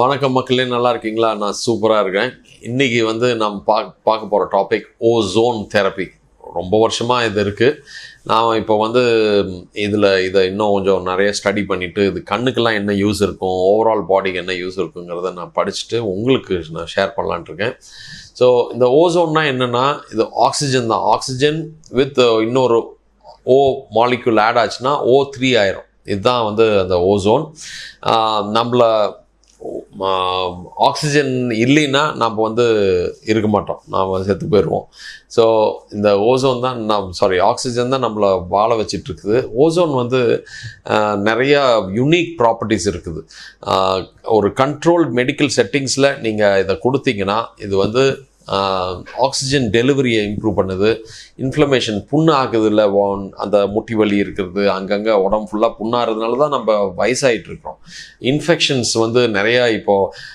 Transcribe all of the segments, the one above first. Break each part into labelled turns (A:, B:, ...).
A: வணக்கம் மக்களே நல்லா இருக்கீங்களா? நான் சூப்பராக இருக்கேன். இன்றைக்கி வந்து நம்ம பார்க்க பார்க்க போகிற டாபிக் ஓசோன் தெரப்பி ரொம்ப வருஷமாக இது இருக்குது நான் இப்போ வந்து இதில் இதை இன்னும் கொஞ்சம் நிறைய ஸ்டடி பண்ணிவிட்டு இது கண்ணுக்கெல்லாம் என்ன யூஸ் இருக்கும் ஓவரால் பாடிக்கு என்ன யூஸ் இருக்குங்கிறத நான் படிச்சுட்டு உங்களுக்கு நான் ஷேர் பண்ணலான்ட்ருக்கேன் ஸோ இந்த ஓசோன்னா என்னென்னா இது ஆக்சிஜன் தான். ஆக்சிஜன் வித் uh, இன்னொரு ஓ மாலிக்யூல் ஆட் ஆச்சுன்னா ஓ த்ரீ ஆயிரும். இதுதான் வந்து அந்த ஓசோன் நம்மளை ஆக்சிஜன் இல்லைன்னா நம்ம வந்து இருக்க மாட்டோம். நாம் செத்து போயிடுவோம் ஸோ இந்த ஓசோன் தான் நம் சாரி ஆக்சிஜன் தான் நம்மளை வாழ வச்சிட்ருக்குது. ஓசோன் வந்து நிறையா யுனீக் யுனிக் ப்ராப்பர்ட்டிஸ் இருக்குது ஒரு கண்ட்ரோல் மெடிக்கல் செட்டிங்ஸில் நீங்கள் இதை கொடுத்தீங்கன்னா இது வந்து ஆக்சிஜன் டெலிவரியை இம்ப்ரூவ் பண்ணுது. இன்ஃப்ளமேஷன் புண்ணு ஆகுதுல்ல ஓன் அந்த முட்டி வலி இருக்கிறது அங்கங்கே உடம்பு ஃபுல்லாக புண்ணாகிறதுனால தான் நம்ம வயசாகிட்டு இருக்கிறோம். இன்ஃபெக்ஷன்ஸ் வந்து நிறையா இப்போது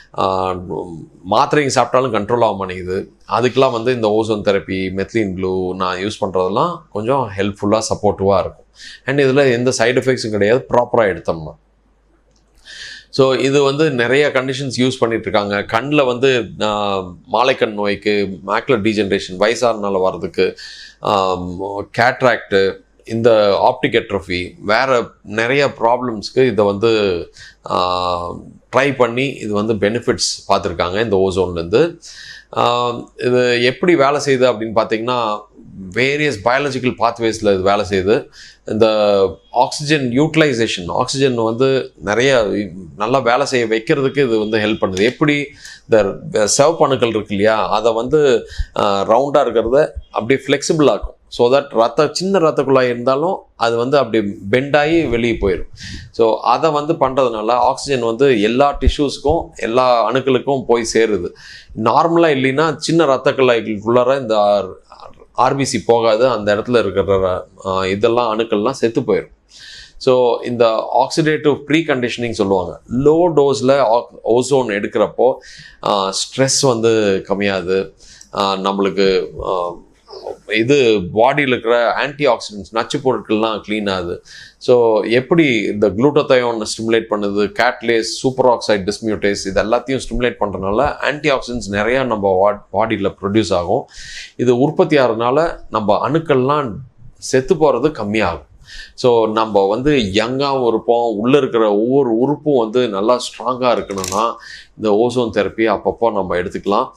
A: மாத்திரைங்க சாப்பிட்டாலும் கண்ட்ரோல் ஆக மாட்டேங்குது அதுக்கெலாம் வந்து இந்த ஓசோன் தெரப்பி மெத்லின் ப்ளூ நான் யூஸ் பண்ணுறதெல்லாம் கொஞ்சம் ஹெல்ப்ஃபுல்லாக சப்போர்ட்டிவாக இருக்கும். அண்ட் இதில் எந்த சைடு எஃபெக்ட்ஸும் கிடையாது ப்ராப்பராக எடுத்தோம்னா ஸோ இது வந்து நிறைய கண்டிஷன்ஸ் யூஸ் பண்ணிட்டு இருக்காங்க கண்ணில் வந்து மாலைக்கண் நோய்க்கு மேக்லர் டீஜென்ரேஷன் வயசானால வர்றதுக்கு கேட்ராக்டு இந்த ஆப்டிக் எட்ரோஃபி வேறு நிறைய ப்ராப்ளம்ஸ்க்கு இதை வந்து ட்ரை பண்ணி இது வந்து பெனிஃபிட்ஸ் பார்த்துருக்காங்க இந்த ஓசோன்லேருந்து இது எப்படி வேலை செய்யுது அப்படின்னு பார்த்தீங்கன்னா வேரியஸ் பயாலஜிக்கல் பாத்வேஸில் இது வேலை செய்யுது. இந்த ஆக்சிஜன் யூட்டிலைசேஷன் ஆக்சிஜன் வந்து நிறைய நல்லா வேலை செய்ய வைக்கிறதுக்கு இது வந்து ஹெல்ப் பண்ணுது. எப்படி இந்த செவப்பணுக்கள் இருக்கு இல்லையா அதை வந்து ரவுண்டாக இருக்கிறத அப்படியே ஃப்ளெக்சிபிள் ஆக்கும். ஸோ தட் ரத்த சின்ன ரத்த குழாய் இருந்தாலும் அது வந்து அப்படி பெண்டாகி வெளியே போயிடும் ஸோ அதை வந்து பண்ணுறதுனால ஆக்சிஜன் வந்து எல்லா டிஷ்யூஸ்க்கும் எல்லா அணுக்களுக்கும் போய் சேருது. நார்மலாக இல்லைன்னா சின்ன ரத்த குழாய்க்குள்ளார இந்த ஆர்பிசி போகாது அந்த இடத்துல இருக்கிற இதெல்லாம் அணுக்கள்லாம் செத்து போயிடும் ஸோ இந்த ஆக்சிடேட்டிவ் ப்ரீ கண்டிஷனிங் சொல்லுவாங்க லோ டோஸில் ஓசோன் எடுக்கிறப்போ ஸ்ட்ரெஸ் வந்து கம்மியாகுது. நம்மளுக்கு இது பாடியில் இருக்கிற ஆன்டி ஆக்சிடென்ட்ஸ் நச்சு பொருட்கள்லாம் க்ளீன் ஆகுது. ஸோ எப்படி இந்த குளூட்டோத்தயோன் ஸ்டிமுலேட் பண்ணுது கேட்லேஸ் சூப்பர் ஆக்சைட் டிஸ்மியூட்டேஸ் இது எல்லாத்தையும் ஸ்டிமுலேட் பண்ணுறதுனால ஆன்டி ஆக்சிடென்ட்ஸ் நிறையா நம்ம பாடியில் ப்ரொடியூஸ் ஆகும். இது உற்பத்தி ஆகிறதுனால நம்ம அணுக்கள்லாம் செத்து போகிறது கம்மியாகும். ஸோ நம்ம வந்து யங்காகவும் இருப்போம். உள்ளே இருக்கிற ஒவ்வொரு உறுப்பும் வந்து நல்லா ஸ்ட்ராங்காக இருக்கணும்னா இந்த ஓசோன் தெரப்பி அப்பப்போ நம்ம எடுத்துக்கலாம்.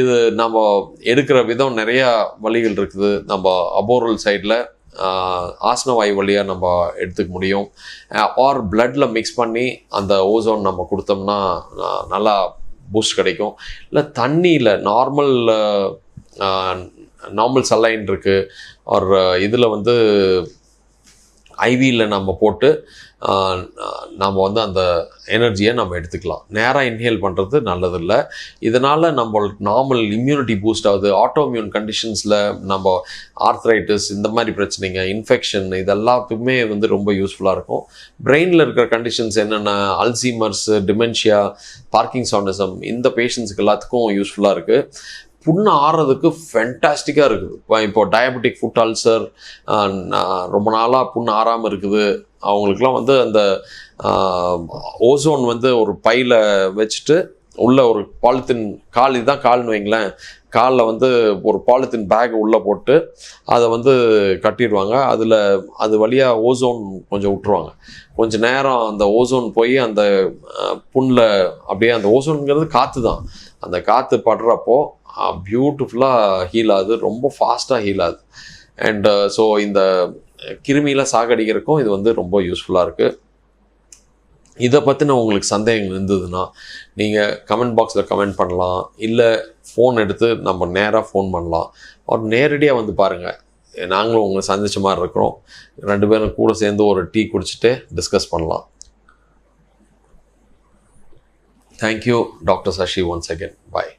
A: இது நம்ம எடுக்கிற விதம் நிறையா வழிகள் இருக்குது. நம்ம அபோரல் சைடில் ஆசனவாயு வழியாக நம்ம எடுத்துக்க முடியும். ஆர் பிளட்டில் மிக்ஸ் பண்ணி அந்த ஓசோன் நம்ம கொடுத்தோம்னா நல்லா பூஸ்ட் கிடைக்கும். இல்லை தண்ணியில் நார்மல் நார்மல் சலைன் இருக்குது ஆர் இதில் வந்து ஐவியில் நம்ம போட்டு நம்ம வந்து அந்த எனர்ஜியை நம்ம எடுத்துக்கலாம். நேராக இன்ஹேல் பண்ணுறது நல்லதில்லை. இதனால் நம்மளுக்கு நார்மல் இம்யூனிட்டி பூஸ்ட் ஆகுது. ஆட்டோமியூன் கண்டிஷன்ஸில் நம்ம ஆர்த்ரைட்டிஸ் இந்த மாதிரி பிரச்சனைங்க இன்ஃபெக்ஷன் இது எல்லாத்துக்குமே வந்து ரொம்ப யூஸ்ஃபுல்லாக இருக்கும். பிரெயினில் இருக்கிற கண்டிஷன்ஸ் என்னென்ன? அல்சீமர்ஸ் டிமென்ஷியா பார்க்கிங் சவுண்டிசம் இந்த பேஷண்ட்ஸுக்கு எல்லாத்துக்கும் யூஸ்ஃபுல்லாக இருக்குது புண்ணு ஆறுறதுக்கு ஃபென்டாஸ்டிக்காக இருக்குது. இப்போ இப்போ டயபெட்டிக் ஃபுட் அல்சர் ரொம்ப நாளாக புண்ணு ஆறாமல் இருக்குது. அவங்களுக்குலாம் வந்து அந்த ஓசோன் வந்து ஒரு பையில் வச்சுட்டு உள்ள ஒரு பாலித்தீன் கால் இதுதான் கால்னு வைங்களேன். காலில் வந்து ஒரு பாலித்தீன் பேக் உள்ளே போட்டு அதை வந்து கட்டிடுவாங்க. அதில் அது வழியாக ஓசோன் கொஞ்சம் விட்டுருவாங்க. கொஞ்சம் நேரம் அந்த ஓசோன் போய் அந்த புண்ணில் அப்படியே அந்த ஓசோனுங்கிறது காற்று தான் அந்த காற்று படுறப்போ பியூட்டிஃபுல்லாக ஹீல் ஆகுது. ரொம்ப ஃபாஸ்ட்டாக ஹீல் ஆகுது. அண்ட் ஸோ uh, இந்த கிருமியெலாம் சாகடிக்கிறதுக்கும் இது வந்து ரொம்ப யூஸ்ஃபுல்லாக இருக்குது இதை பற்றின உங்களுக்கு சந்தேகம் இருந்ததுன்னா நீங்கள் கமெண்ட் பாக்ஸில் கமெண்ட் பண்ணலாம். இல்லை ஃபோன் எடுத்து நம்ம நேராக ஃபோன் பண்ணலாம். ஒரு நேரடியாக வந்து பாருங்கள் நாங்களும் உங்களை சந்தித்த மாதிரி இருக்கிறோம். ரெண்டு பேரும் கூட சேர்ந்து ஒரு டீ குடிச்சிட்டு டிஸ்கஸ் பண்ணலாம். Thank you doctor Sashi once again bye